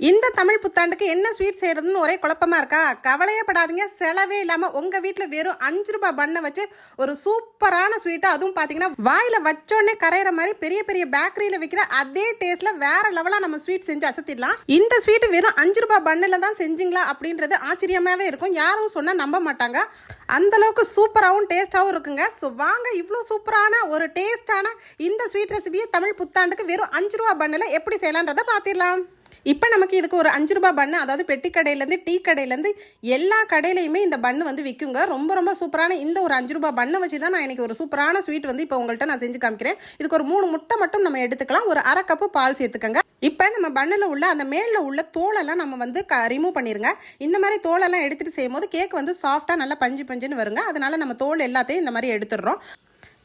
இந்த தமிழ் புத்தாண்டுக்கு என்ன ஸ்வீட் செய்யறதுன்னு ஒரே குழப்பமா இருக்கா? கவலையே படாதீங்க செலவே இல்லாம உங்க வீட்டில் வெறும் அஞ்சு ரூபாய் பண்ணை வச்சு ஒரு சூப்பரான ஸ்வீட்டா அதுவும் பாத்தீங்கன்னா வாயில வச்சோடனே கரையிற மாதிரி பெரிய பெரிய பேக்கரியில விற்கிற அதே டேஸ்ட்ல வேற லெவலா நம்ம ஸ்வீட் செஞ்சு அசத்திடலாம். இந்த ஸ்வீட்டு வெறும் அஞ்சு ரூபாய் பண்ணுல தான் செஞ்சீங்களா அப்படின்றது ஆச்சரியமாவே இருக்கும். யாரும் சொன்னா நம்ப மாட்டாங்க. அந்த அளவுக்கு சூப்பராகவும் டேஸ்டாகவும் இருக்குங்க. ஸோ வாங்க இவ்வளோ சூப்பரான ஒரு டேஸ்டான இந்த ஸ்வீட் ரெசிபியை தமிழ் புத்தாண்டுக்கு வெறும் அஞ்சு ரூபா பண்ணில் எப்படி செய்யலான்றதை பார்த்திடலாம் இப்போ நமக்கு இதுக்கு ஒரு அஞ்சு ரூபாய் பண்ணு அதாவது பெட்டி கடையிலேருந்து டீ கடையிலேருந்து எல்லா கடையிலையுமே இந்த பண்ணு வந்து விற்குங்க ரொம்ப ரொம்ப சூப்பரான இந்த ஒரு அஞ்சு ரூபாய் பண்ணை வச்சு தான் நான் இன்றைக்கி ஒரு சூப்பரான ஸ்வீட் வந்து இப்போ உங்கள்கிட்ட நான் செஞ்சு காமிக்கிறேன். இதுக்கு ஒரு மூணு முட்டை மட்டும் நம்ம எடுத்துக்கலாம். ஒரு அரை கப்பு பால் சேர்த்துக்கோங்க. இப்போ நம்ம பண்ணில் உள்ள அந்த மேலில் உள்ள தோலெல்லாம் நம்ம வந்து க ரிமூவ் பண்ணிடுங்க இந்த மாதிரி தோலெல்லாம் எடுத்துகிட்டு செய்யும்போது கேக் வந்து சாஃப்டாக நல்லா பஞ்சு பஞ்சுன்னு வருங்க. அதனால் நம்ம தோல் எல்லாத்தையும் இந்த மாதிரி எடுத்துடுறோம்.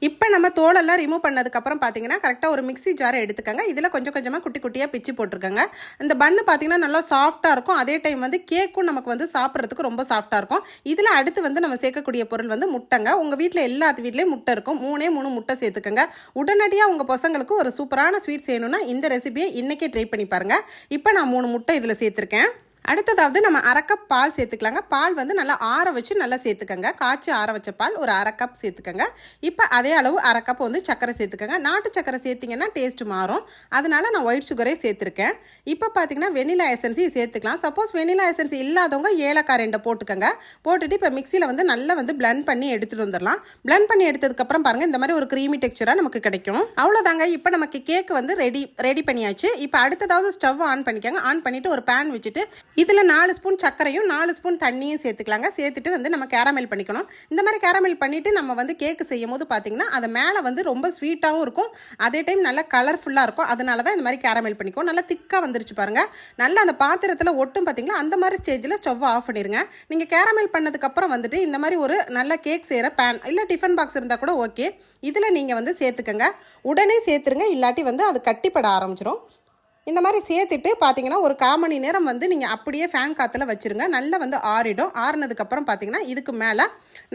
இப்போ நம்ம தோலெல்லாம் ரிமூவ் பண்ணதுக்கப்புறம் பார்த்தீங்கன்னா கரெக்டாக ஒரு மிக்ஸி ஜாரை எடுத்துக்கங்க. இதில் கொஞ்சம் கொஞ்சமாக குட்டி குட்டியாக பிச்சு போட்டிருக்கங்க. இந்த பண்ணு பார்த்தீங்கன்னா நல்லா சாஃப்ட்டாக இருக்கும். அதே டைம் வந்து கேக்கும் நமக்கு வந்து சாப்பிட்றதுக்கு ரொம்ப சாஃப்ட்டாக இருக்கும். இதில் அடுத்து வந்து நம்ம சேர்க்கக்கூடிய பொருள் வந்து முட்டைங்க. உங்கள் வீட்டில் எல்லாத்து வீட்லேயும் முட்டை இருக்கும். மூணே மூணு முட்டை சேர்த்துக்கங்க. உடனடியாக உங்கள் பசங்களுக்கு ஒரு சூப்பரான ஸ்வீட் செய்யணும்னா இந்த ரெசிபியை இன்றைக்கே ட்ரை பண்ணி பாருங்கள் இப்போ நான் மூணு முட்டை இதில் சேர்த்துருக்கேன். அடுத்ததாவது நம்ம அரைக்கப் பால் சேர்த்துக்கலாங்க. பால் வந்து நல்லா ஆற வச்சு நல்லா சேர்த்துக்கங்க. காய்ச்சி ஆற வச்ச பால் ஒரு அரை கப் சேர்த்துக்கங்க. இப்போ அதே அளவு அரை கப் வந்து சக்கரை சேர்த்துக்கங்க. நாட்டு சக்கரை சேர்த்திங்கன்னா டேஸ்ட் மாறும். அதனால நான் ஒயிட் சுகரே சேர்த்துருக்கேன். இப்போ பார்த்தீங்கன்னா வெனிலா எசன்ஸையும் சேர்த்துக்கலாம். சப்போஸ் வெனிலா எசன்ஸ் இல்லாதவங்க ஏலக்காய் ரெண்டை போட்டுக்கங்க. போட்டுட்டு இப்போ மிக்சியில் வந்து நல்லா வந்து பிளண்ட் பண்ணி எடுத்துகிட்டு வந்துடலாம். பிளண்ட் பண்ணி எடுத்ததுக்கப்புறம் பாருங்கள் இந்த மாதிரி ஒரு க்ரீமி டெக்ஸ்சராக நமக்கு கிடைக்கும். அவ்வளோதாங்க இப்போ நமக்கு கேக் வந்து ரெடி ரெடி பண்ணியாச்சு. இப்போ அடுத்ததாவது ஸ்டவ் ஆன் பண்ணிக்கோங்க. ஆன் பண்ணிவிட்டு ஒரு பேன் வச்சுட்டு இதில் நாலு ஸ்பூன் சர்க்கரையும் நாலு ஸ்பூன் தண்ணியும் சேர்த்துக்கலாங்க. சேர்த்துட்டு வந்து நம்ம கேரமெல் பண்ணிக்கணும். இந்த மாதிரி கேரமெல் பண்ணிவிட்டு நம்ம வந்து கேக்கு செய்யும் போது பார்த்திங்கன்னா அது மேலே வந்து ரொம்ப ஸ்வீட்டாகவும் இருக்கும். அதே டைம் நல்லா கலர்ஃபுல்லாக இருக்கும். அதனால தான் இந்த மாதிரி கேரமெல் பண்ணிக்குவோம். நல்லா திக்காக வந்துருச்சு பாருங்கள் நல்லா அந்த பாத்திரத்தில் ஒட்டும் பார்த்தீங்களா அந்த மாதிரி ஸ்டேஜில் ஸ்டவ் ஆஃப் பண்ணிடுங்க நீங்கள் கேரமெல் பண்ணதுக்கப்புறம் வந்துட்டு இந்த மாதிரி ஒரு நல்ல கேக் செய்கிற பேன் இல்லை டிஃபன் பாக்ஸ் இருந்தால் கூட ஓகே இதில் நீங்கள் வந்து சேர்த்துக்கங்க. உடனே சேர்த்துருங்க. இல்லாட்டி வந்து அது கட்டிப்பட ஆரம்பிச்சிடும் இந்த மாதிரி சேர்த்துட்டு பார்த்தீங்கன்னா ஒரு கால் மணி நேரம் வந்து நீங்கள் அப்படியே ஃபேன் காற்றுல வச்சுருங்க. நல்லா வந்து ஆறிடும். ஆறினதுக்கப்புறம் பார்த்தீங்கன்னா இதுக்கு மேலே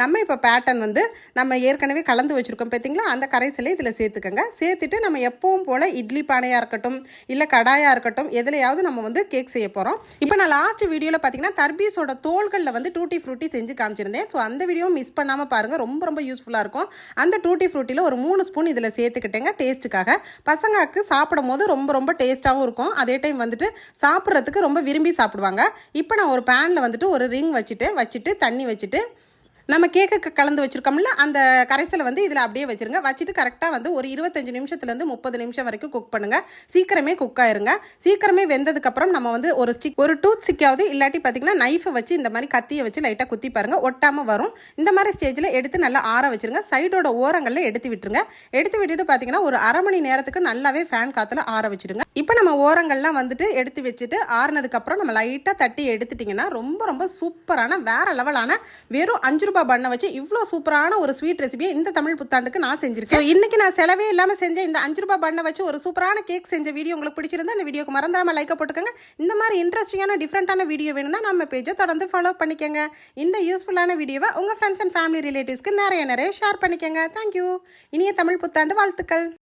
நம்ம இப்போ பேட்டர்ன் வந்து நம்ம ஏற்கனவே கலந்து வச்சுருக்கோம் பார்த்தீங்களா அந்த கரைசலை இதில் சேர்த்துக்கோங்க. சேர்த்துட்டு நம்ம எப்பவும் போல் இட்லி பானையாக இருக்கட்டும் இல்லை கடாயாக இருக்கட்டும் எதுலையாவது நம்ம வந்து கேக் செய்ய போகிறோம் இப்போ நான் லாஸ்ட் வீடியோவில் பார்த்தீங்கன்னா தர்பீஸோட தோள்களில் வந்து டூட்டி ஃப்ரூட்டி செஞ்சு காமிச்சிருந்தேன். ஸோ அந்த வீடியோ மிஸ் பண்ணாமல் பாருங்கள் ரொம்ப ரொம்ப யூஸ்ஃபுல்லாக இருக்கும். அந்த டூட்டி ஃப்ரூட்டியில் ஒரு மூணு ஸ்பூன் இதில் சேர்த்துக்கிட்டேங்க டேஸ்ட்டுக்காக பசங்களுக்கு சாப்பிடும் போது ரொம்ப ரொம்ப டேஸ்ட்டாகவும் இருக்கும். அதே டைம் வந்துட்டு சாப்பிட்றதுக்கு ரொம்ப விரும்பி சாப்பிடுவாங்க. இப்போ நான் ஒரு பேனில் வந்துட்டு ஒரு ரிங் வச்சுட்டு வச்சுட்டு தண்ணி வச்சுட்டு நம்ம கேக்கு கலந்து வச்சுருக்கோம்ல அந்த கரைசலை வந்து இதில் அப்படியே வச்சுருங்க. வச்சுட்டு கரெக்டாக வந்து ஒரு இருபத்தஞ்சு நிமிஷத்துலேருந்து முப்பது நிமிஷம் வரைக்கும் குக் பண்ணுங்கள் சீக்கிரமே குக் ஆயிருங்க. சீக்கிரமே வெந்ததுக்கப்புறம் நம்ம வந்து ஒரு ஸ்டிக் ஒரு டூத் ஸ்டிக்காவது இல்லாட்டி பார்த்தீங்கன்னா நைஃபை வச்சு இந்த மாதிரி கத்தியை வச்சு லைட்டாக குத்தி பாருங்கள் ஒட்டாமல் வரும். இந்த மாதிரி ஸ்டேஜில் எடுத்து நல்லா ஆற வச்சுருங்க. சைடோட ஓரங்களில் எடுத்து விட்டுருங்க. எடுத்து விட்டுட்டு பார்த்தீங்கன்னா ஒரு அரை மணி நேரத்துக்கு நல்லாவே ஃபேன் காற்றுல ஆற வச்சுருங்க. இப்போ நம்ம ஓரங்கள்லாம் வந்துட்டு எடுத்து வச்சுட்டு ஆறுனதுக்கப்புறம் நம்ம லைட்டாக தட்டி எடுத்துட்டிங்கன்னா ரொம்ப ரொம்ப சூப்பரான வேறு லெவலான வெறும் அஞ்சு ரூபாய் பண்ண வச்சு இவ்வளோ சூப்பரான ஒரு ஸ்வீட் ரெசிபியை இந்த தமிழ் புத்தாண்டுக்கு நான் செஞ்சிருக்கேன். இன்றைக்கி இன்னைக்கு நான் செலவே இல்லாமல் செஞ்ச இந்த அஞ்சு ரூபாய் பண்ண வச்சு ஒரு சூப்பரான கேக் செஞ்ச வீடியோ உங்களுக்கு பிடிச்சிருந்தா இந்த வீடியோக்கு மறந்துடாமல் லைக்கை போட்டுக்கோங்க. இந்த மாதிரி இன்ட்ரெஸ்டிங்கான டிஃப்ரெண்ட்டான வீடியோ வேணும்னா நம்ம பேஜை தொடர்ந்து ஃபாலோ பண்ணிக்கோங்க. இந்த யூஸ்ஃபுல்லான வீடியோவை உங்கள் ஃப்ரெண்ட்ஸ் அண்ட் ஃபேமிலி ரிலேட்டிவ்ஸ்க்கு நிறைய நிறைய ஷேர் பண்ணிக்கோங்க. தேங்க்யூ இனிய தமிழ் புத்தாண்டு வாழ்த்துக்கள்.